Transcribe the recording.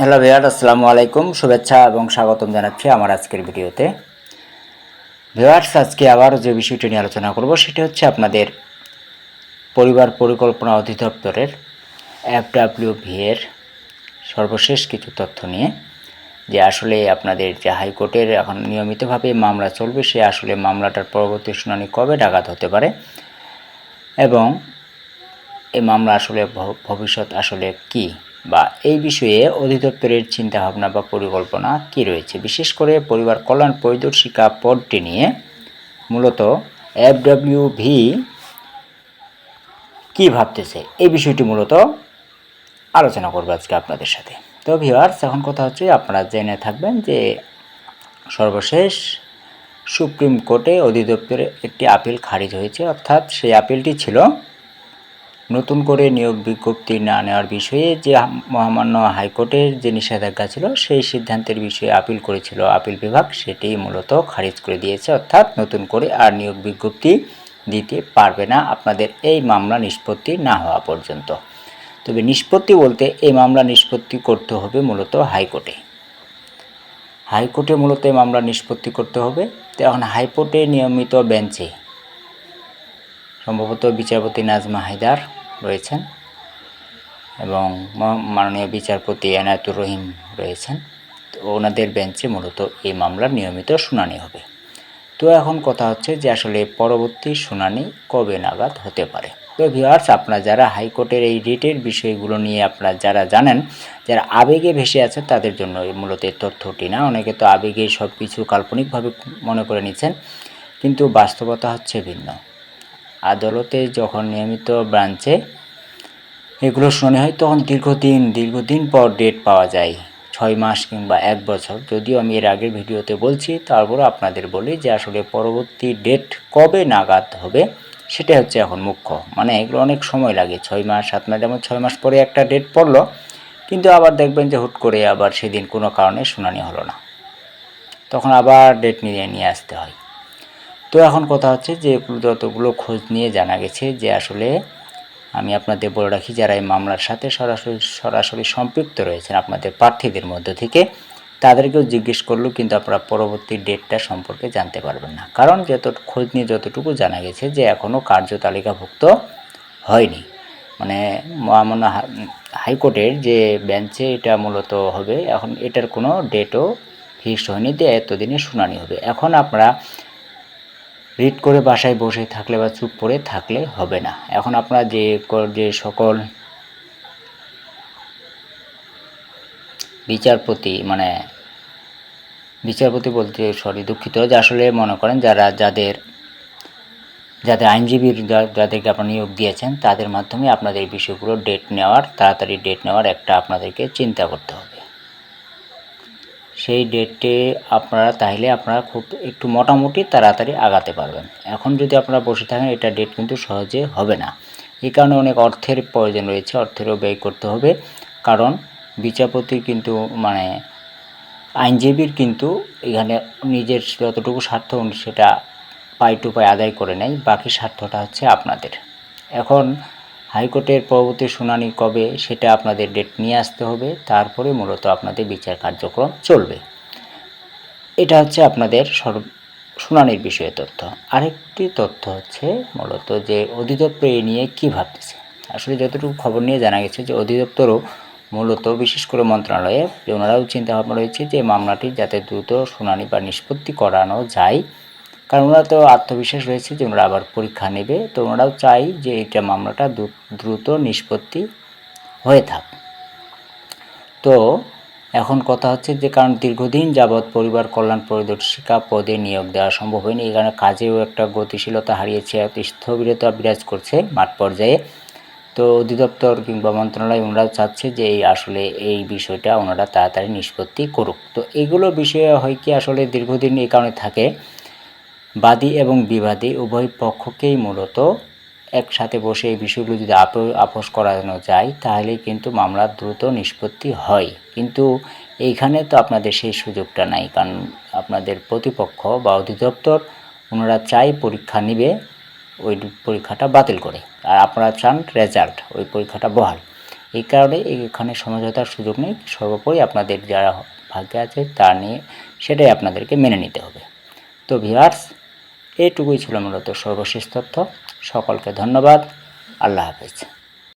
Hello ভিয়ার আসসালামু আলাইকুম। শুভেচ্ছা এবং স্বাগতম জানাচ্ছি আমার আজকের ভিডিওতে। ভিওয়ার্স আজকে আবারও যে বিষয়টি নিয়ে আলোচনা করব, সেটি হচ্ছে আপনাদের পরিবার পরিকল্পনা অধিদপ্তরের এফডাব্লিউ এর সর্বশেষ কিছু তথ্য নিয়ে, যে আসলে আপনাদের যে হাইকোর্টের এখন নিয়মিতভাবে মামলা চলবে, সে আসলে মামলাটার পরবর্তী শুনানি কবে ডাকাত হতে পারে এবং এই মামলা আসলে ভবিষ্যৎ আসলে কি? বা এই বিষয়ে অধিদপ্তরের চিন্তাভাবনা বা পরিকল্পনা কি রয়েছে? বিশেষ করে পরিবার কল্যাণ পরিদর্শিকা পদটি নিয়ে মূলত এফডব্লিউ ভি কী ভাবতেছে? এই বিষয়টি মূলত আলোচনা করব আজকে আপনাদের সাথে। তো ভিওয়ার্স এখন কথা হচ্ছে আপনারা জেনে থাকবেন যে সর্বশেষ সুপ্রিম কোর্টে অধিদপ্তরে একটি আপিল খারিজ হয়েছে। অর্থাৎ সেই আপিলটি ছিল নতুন করে নিয়োগ বিজ্ঞপ্তি না নেওয়ার বিষয়ে যে মহামান্য হাইকোর্টের যে নিষেধাজ্ঞা ছিল, সেই সিদ্ধান্তের বিষয়ে আপিল করেছিল আপিল বিভাগ। সেটি মূলত খারিজ করে দিয়েছে, অর্থাৎ নতুন করে আর নিয়োগ বিজ্ঞপ্তি দিতে পারবে না। আপনাদের এই মামলা নিষ্পত্তি না হওয়া পর্যন্ত। তবে নিষ্পত্তি বলতে এই মামলা নিষ্পত্তি করতে হবে মূলত হাইকোর্টে। হাইকোর্টে মূলত এই মামলা নিষ্পত্তি করতে হবে। তো এখন হাইকোর্টে নিয়মিত বেঞ্চে সম্ভবত বিচারপতি নাজমা হায়দার রয়েছেন এবং মাননীয় বিচারপতি এনায়তুর রহিম রয়েছেন। তো ওনাদের বেঞ্চে মূলত এই মামলার নিয়মিত শুনানি হবে। তো এখন কথা হচ্ছে যে আসলে পরবর্তী শুনানি কবে নাগাদ হতে পারে? তো ভিউয়ার্স আপনারা যারা হাইকোর্টের এই রিটের বিষয়গুলো নিয়ে আপনারা যারা জানেন, যারা আবেগে ভেসে আছেন, তাদের জন্য এই মূলত এই তথ্যটি না। অনেকে তো আবেগে সব কিছু কাল্পনিকভাবে মনে করে নিচ্ছেন, কিন্তু বাস্তবতা হচ্ছে ভিন্ন। আদালতে যখন নিয়মিত ব্রাঞ্চে এগুলো শুনানি হয়, তখন দীর্ঘদিন দীর্ঘদিন পর ডেট পাওয়া যায়। ছয় মাস কিংবা এক বছর। যদিও আমি এর আগের ভিডিওতে বলছি তারপরও আপনাদের বলি যে আসলে পরবর্তী ডেট কবে নাগাদ হবে সেটা হচ্ছে এখন মুখ্য। মানে এগুলো অনেক সময় লাগে, ছয় মাস, সাত মাস, যেমন ছয় মাস পরে একটা ডেট পড়ল, কিন্তু আবার দেখবেন যে হুট করে আবার সেদিন কোনো কারণে শুনানি হলো না। তখন আবার ডেট নিয়ে নিয়ে আসতে হয়। তো এখন কথা হচ্ছে যে যতগুলো খোঁজ নিয়ে জানা গেছে যে আসলে আমি আপনাদের বলে রাখি যারা এই মামলার সাথে সরাসরি সরাসরি সম্পৃক্ত রয়েছেন আপনাদের প্রার্থীদের মধ্য থেকে, তাদেরকেও জিজ্ঞেস করলেও কিন্তু আপনারা পরবর্তী ডেটটা সম্পর্কে জানতে পারবেন না। কারণ যত, খোঁজ নিয়ে যতটুকু জানা গেছে যে এখনও কার্যতালিকাভুক্ত হয়নি। মানে মহামান্য হাইকোর্টের যে বেঞ্চে এটা মূলত হবে, এখন এটার কোনো ডেটও ফিক্সড হয়নি, যে এতদিনে শুনানি হবে। এখন আপনারা রিড করে বাসায় বসে থাকলে বা চুপ করে থাকলে হবে না। এখন আপনারা যে যে সকল বিচারপতি মানে বিচারপতি বলতে সরি দুঃখিত, যে আসলে মনে করেন যারা, যাদের যাদের আইনজীবীর যাদেরকে আপনারা নিয়োগ দিয়েছেন, তাদের মাধ্যমে আপনাদের এই বিষয়গুলো ডেট নেওয়ার, তাড়াতাড়ি ডেট নেওয়ার একটা আপনাদেরকে চিন্তা করতে হবে। সেই ডেটে আপনারা তাহলে আপনারা খুব একটু মোটামুটি তাড়াতাড়ি আগাতে পারবেন। এখন যদি আপনারা বসে থাকেন, এটা ডেট কিন্তু সহজে হবে না। এই কারণে অনেক অর্থের প্রয়োজন রয়েছে, অর্থেরও ব্যয় করতে হবে। কারণ বিচারপতির কিন্তু মানে আইনজীবীর কিন্তু এখানে নিজের যতটুকু স্বার্থ সেটা পাই টু পাই আদায় করে নেয়, বাকি স্বার্থটা হচ্ছে আপনাদের। এখন হাইকোর্টের পরবর্তী শুনানি কবে সেটা আপনাদের ডেট নিয়ে আসতে হবে, তারপরে মূলত আপনাদের বিচার কার্যক্রম চলবে। এটা হচ্ছে আপনাদের সর্ব শুনানির বিষয়ে তথ্য। আরেকটি তথ্য হচ্ছে মূলত যে অধিদপ্তর এ নিয়ে কী ভাবতেছে। আসলে যতটুকু খবর নিয়ে জানা গেছে যে অধিদপ্তরও মূলত বিশেষ করে মন্ত্রণালয়ে ওনারাও চিন্তাভাবনা রয়েছে যে মামলাটি যাতে দ্রুত শুনানি বা নিষ্পত্তি করানো যায় কারণ ওনারা তো আত্মবিশ্বাস রয়েছে যে ওনারা আবার পরীক্ষা নেবে, তো ওনারাও চাই যে এটা মামলাটা দ্রুত নিষ্পত্তি হয়ে থাক। তো এখন কথা হচ্ছে যে কারণ দীর্ঘদিন যাবৎ পরিবার কল্যাণ পরিদর্শিকা পদে নিয়োগ দেওয়া সম্ভব হয়নি, এই কারণে কাজেও একটা গতিশীলতা হারিয়েছে, স্থবিরতা বিরাজ করছে মাঠ পর্যায়ে। তো অধিদপ্তর কিংবা মন্ত্রণালয় ওনারাও চাচ্ছে যে এই আসলে এই বিষয়টা ওনারা তাড়াতাড়ি নিষ্পত্তি করুক। তো এগুলো বিষয়ে হয় কি আসলে দীর্ঘদিন এই কারণে থাকে বাদী এবং বিবাদী, উভয় পক্ষকেই মূলত একসাথে বসে এই বিষয়গুলো যদি আপ- আপোষ করানো যায় তাহলে কিন্তু মামলা দ্রুত নিষ্পত্তি হয়। কিন্তু এইখানে তো আপনাদের সেই সুযোগটা নাই, কারণ আপনাদের প্রতিপক্ষ বা অধিদপ্তর ওনারা চাই পরীক্ষা নিবে, ওই পরীক্ষাটা বাতিল করে। আর আপনারা চান রেজাল্ট, ওই পরীক্ষাটা বহাল। এই কারণে এখানে সমঝোতার সুযোগ নেই। সর্বোপরি আপনাদের যারা ভাগ্যে আছে, তা নিয়ে সেটাই আপনাদেরকে মেনে নিতে হবে। তো ভিউয়ার্স এইটুকুই ছিল মূলত সর্বশেষ তথ্য। সকলকে ধন্যবাদ। আল্লাহ হাফেজ।